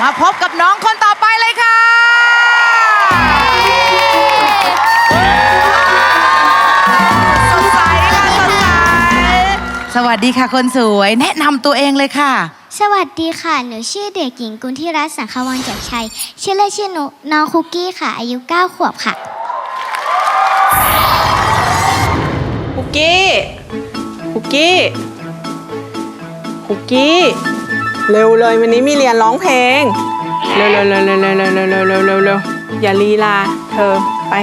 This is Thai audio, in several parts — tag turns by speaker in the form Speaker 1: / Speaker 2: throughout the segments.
Speaker 1: มาพบกับน้องคนต่อไปเลยค่ะ สดใสค่ะสดใส สวัสดีค่ะคนสวย แนะนำตัวเองเลยค่ะ
Speaker 2: สวัสดีค่ะ หนูชื่อเด็กหญิงกุลธิรัตน์สังขวังจากชัย ชื่อเล่นชื่อหนูน้องคุกกี้ค่ะ อายุ 9 ขวบค่ะ
Speaker 3: คุกกี้ คุกกี้ คุกกี้ เร็วเลยวันนี้มีเรียนร้องเพลงเร็วเร็วเร็วเร็วเร็วเร็วเร็วเร็วเร็วเร็วเร็วอย่าลีลาเธอไป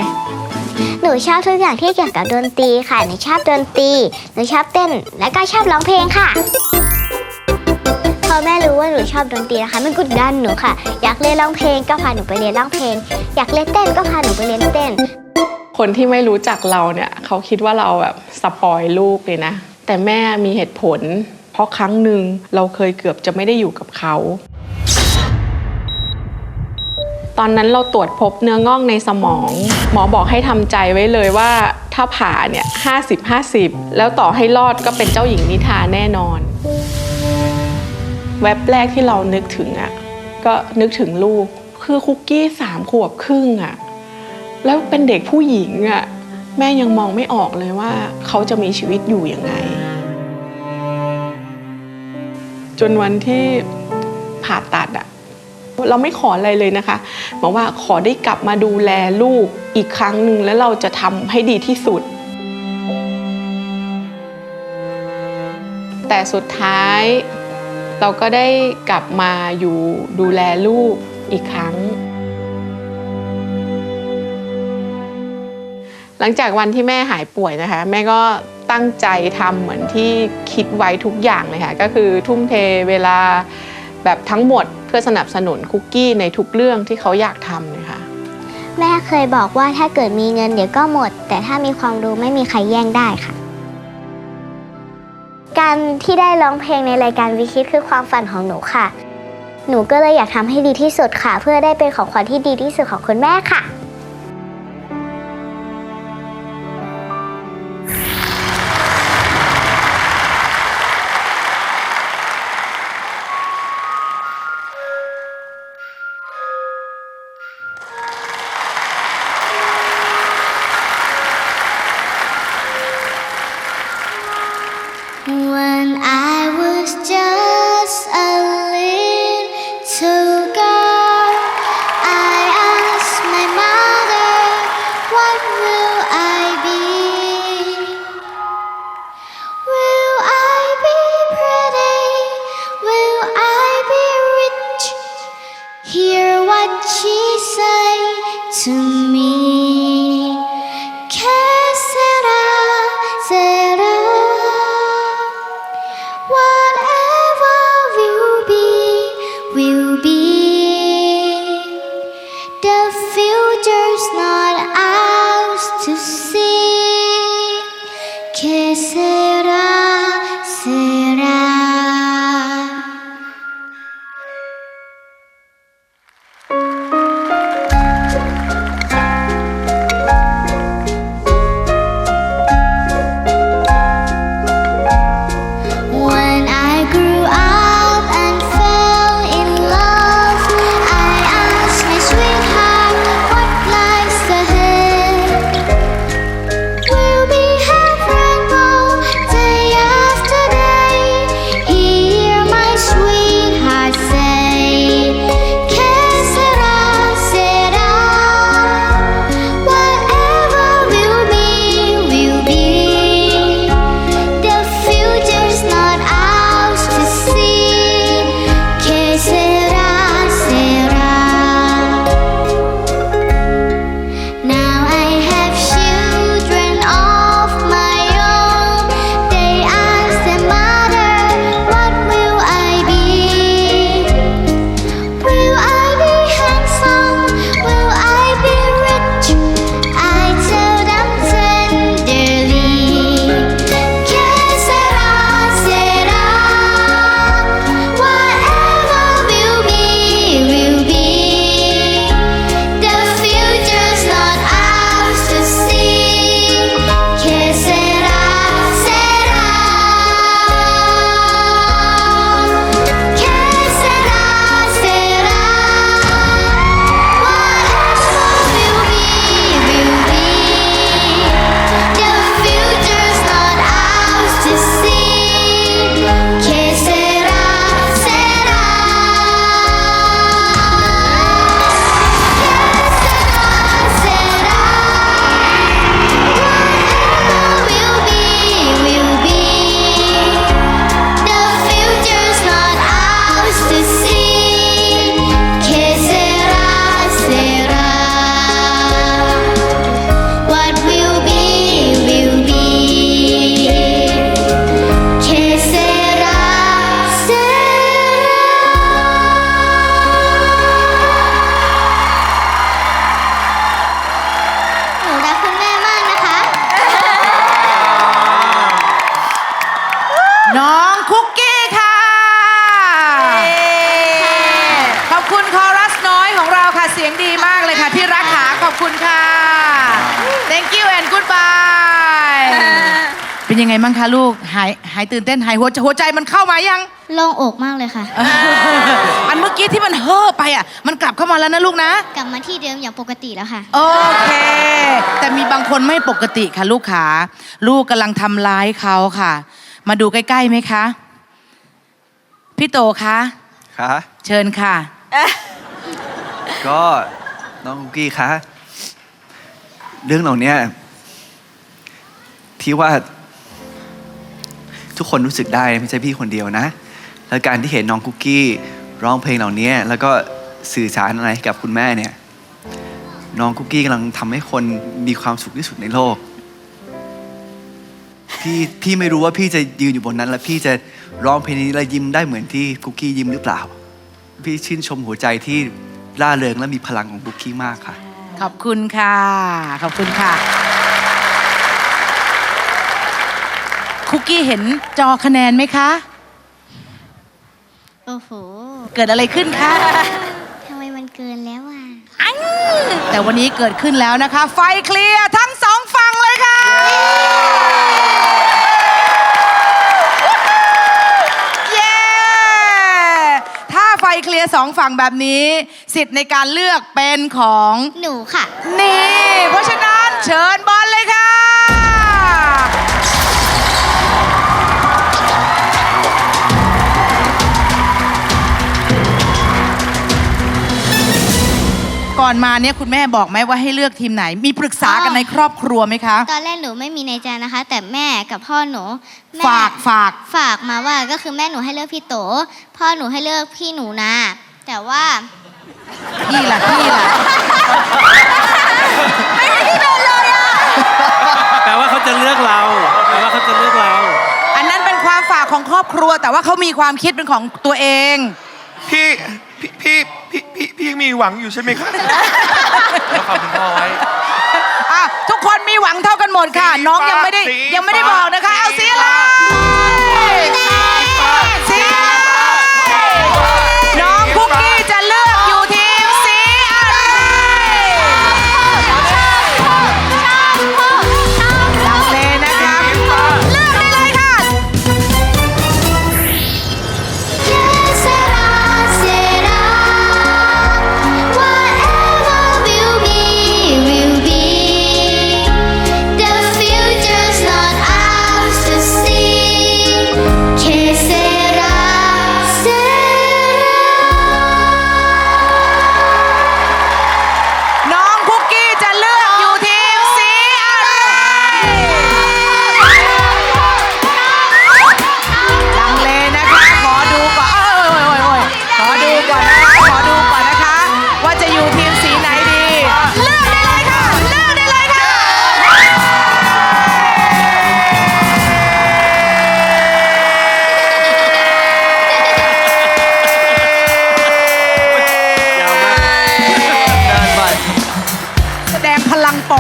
Speaker 2: หนูชอบทุกอย่างที่เกี่ยวกับดนตรีค่ะ หนูชอบดนตรี หนูชอบเต้น และก็ชอบร้องเพลงค่ะ พอแม่รู้ว่าหนูชอบดนตรีนะคะไม่กดดันหนูค่ะ อยากเรียนร้องเพลงก็พาหนูไปเรียนร้องเพลง อยากเล่นเต้นก็พาหนูไปเรียนเต้น
Speaker 3: คนที่ไม่รู้จักเราเนี่ยเขาคิดว่าเราแบบสปอยลูกเลยนะ แต่แม่มีเหตุผลเพ ราะครั้งหนึ่งเราเคยเกือบจะไม่ได้อยู่กับเขา ตอนนั้นเราตรวจพบเนื้องอกในสมอง หมอบอกให้ทำใจไว้เลยว่าถ้าผ่าเนี่ยห้าสิบห้าสิบแล้วต่อให้รอดก็เป็นเจ้าหญิงนิทาแน่นอน แว็บแรกที่เรานึกถึงอะ่ะก็นึกถึงลูกคือคุกกี้สามขวบครึ่งอะ่ะแล้วเป็นเด็กผู้หญิงอะ่ะแม่ยังมองไม่ออกเลยว่าเขาจะมีชีวิตอยู่ยังไง จนวันที่ผ่าตัดอะเราไม่ขออะไรเลยนะคะบอกว่าขอได้กลับมาดูแลลูกอีกครั้งหนึ่งแล้วเราจะทำให้ดีที่สุด แต่สุดท้ายเราก็ได้กลับมาอยู่ดูแลลูกอีกครั้ง หลังจากวันที่แม่หายป่วยนะคะ แม่ก็ ตั้งใจทำเหมือนที่คิดไว้ทุกอย่างเลยค่ะ ก็คือทุ่มเทเวลาแบบทั้งหมดเพื่อสนับสนุนคุกกี้ในทุกเรื่องที่เขาอยากทำเลยค่ะ
Speaker 2: แม่เคยบอกว่าถ้าเกิดมีเงินเดี๋ยวก็หมด แต่ถ้ามีความรู้ไม่มีใครแย่งได้ค่ะ การที่ได้ร้องเพลงในรายการวิคิดคือความฝันของหนูค่ะ หนูก็เลยอยากทำให้ดีที่สุดค่ะ เพื่อได้เป็นของขวัญที่ดีที่สุดของคุณแม่ค่ะ
Speaker 1: you and goodbye เป็นยังไงบ้างคะลูก หายหายตื่นเต้นหายหัวใจหัวใจมันเข้ามายัง
Speaker 2: โล่งอกมากเลยค่ะ
Speaker 1: อันเมื่อกี้ที่มันเฮ่อไปอะ มันกลับเข้ามาแล้วนะลูกนะ
Speaker 2: กลับมาที่เดิมอย่างปกติแล้วค่ะ
Speaker 1: โอเค แต่มีบางคนไม่ปกติค่ะลูกขาลูกกำลังทำร้ายเขาค่ะ มาดูใกล้ๆไหมคะ พี่โตคะ
Speaker 4: คะ
Speaker 1: เชิญค่ะ
Speaker 4: ก็น้องคุกกี้คะเรื่องเหล่านี้ ที่ว่า ทุกคนรู้สึกได้ไม่ใช่พี่คนเดียวนะ แล้วการที่เห็นน้องคุกกี้ร้องเพลงเหล่านี้แล้วก็สื่อสารอะไรกับคุณแม่เนี่ย น้องคุกกี้กำลังทำให้คนมีความสุขที่สุดในโลก พี่พี่ไม่รู้ว่าพี่จะยืนอยู่บนนั้น แล้วพี่จะร้องเพลงนี้แล้วยิ้มได้เหมือนที่คุกกี้ยิ้มหรือเปล่า พี่ชื่นชมหัวใจที่ร่าเริงและมีพลังของคุกกี้มากค่ะ
Speaker 1: ขอบคุณค่ะ ขอบคุณค่ะ คุกกี้เห็นจอคะแนนไหมคะ
Speaker 2: โอ้โห
Speaker 1: เกิดอะไรขึ้นคะ
Speaker 2: ทำไมมันเกินแล้วอะ
Speaker 1: อังแต่วันนี้เกิดขึ้นแล้วนะคะ ไฟเคลียร์ทั้งสองฝั่งเลยค่ะ เย้ ถ้าไฟเคลียร์สองฝั่งแบบนี้ สิทธิ์ในการเลือกเป็นของ
Speaker 2: หนูค่ะ
Speaker 1: นี่ เพราะฉะนั้นเชิญบอ ก่อนมาเนี่ยคุณแม่บอกไหมว่าให้เลือกทีมไหน มีปรึกษากันในครอบครัวไหมคะ
Speaker 2: ตอนแรกหนูไม่มีในใจนะคะ แต่แม่กับพ่อหนูแม่
Speaker 1: ฝากฝาก
Speaker 2: ฝากมาว่าก็คือแม่หนูให้เลือกพี่โต พ่อหนูให้เลือกพี่หนูนาแต่ว่า
Speaker 1: พี่ล่ะพี่ล่ะ
Speaker 5: แปลว่าเขาจะเลือกเราแปลว่าเขาจะเลือกเรา
Speaker 1: อันนั้นเป็นความฝากของครอบครัว แต่ว่าเขามีความคิดเป็นของตัวเอง
Speaker 6: พี่ พี่พี่พี่พี่พี่ยังมีหวังอยู่ใช่ไหมครับแล้วขอบคุณพ่อไว้
Speaker 1: อะทุกคนมีหวังเท่ากันหมดค่ะ
Speaker 6: สี
Speaker 1: น้องยังไม่ได้
Speaker 6: ฟ้าสี
Speaker 1: ยังไม่ได้บอกนะคะ
Speaker 6: ฟ้า
Speaker 1: เอาสีอะไรสีอะไรน้องคุกกี้จะ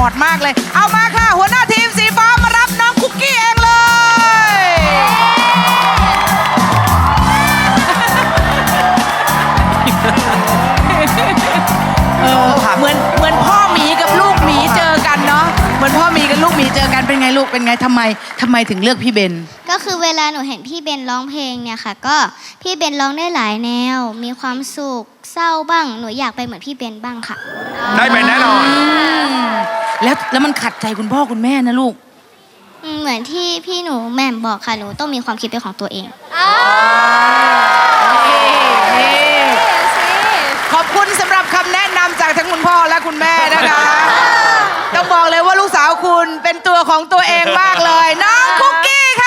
Speaker 1: ดมากเลย เอา
Speaker 5: มา
Speaker 1: ค่ะ หัวหน้าทีมสีฟ้ามารับน้องคุกกี้เองเลย เออเหมือนเหมือนพ่อหมีกับลูกหมีเจอกันเนาะ เหมือนพ่อหมีกับลูกหมีเจอกันเป็นไงลูกเป็นไงทำไมทำไมถึงเลือกพี่เบน
Speaker 2: ก็คือเวลาหนูเห็นพี่เบนร้องเพลงเนี่ยค่ะ ก็พี่เบนร้องได้หลายแนว มีความสุขเศร้าบ้าง หนูอยากไปเหมือนพี่เบนบ้างค่ะ
Speaker 6: ได้ไปแน่นอน
Speaker 1: แล้วแล้วมันขัดใจคุณพ่อคุณแม่นะลูก
Speaker 2: อืมเหมือนที่พี่หนูแหม่มบอกค่ะหนูต้องมีความคิดเป็นของตัวเอง
Speaker 1: ขอบคุณสำหรับคำแนะนำจากทั้งคุณพ่อและคุณแม่นะคะ ต้องบอกเลยว่าลูกสาวคุณเป็นตัวของตัวเองมากเลย น้องคุกกี้ค่ะ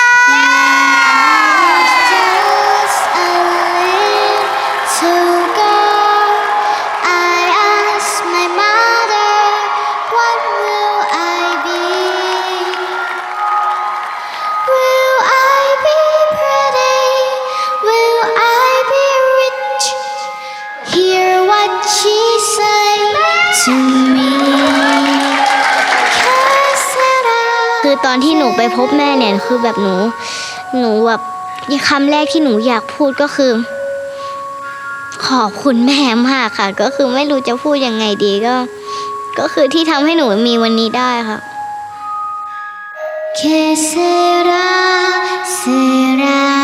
Speaker 2: คือตอนที่หนูไปพบแม่เนี่ยคือแบบหนู หนูแบบคำแรกที่หนูอยากพูดก็คือ ขอบคุณแม่มากค่ะ ก็คือไม่รู้จะพูดยังไงดีก็ ก็คือที่ทำให้หนูมีวันนี้ได้ค่ะ Que sera, será.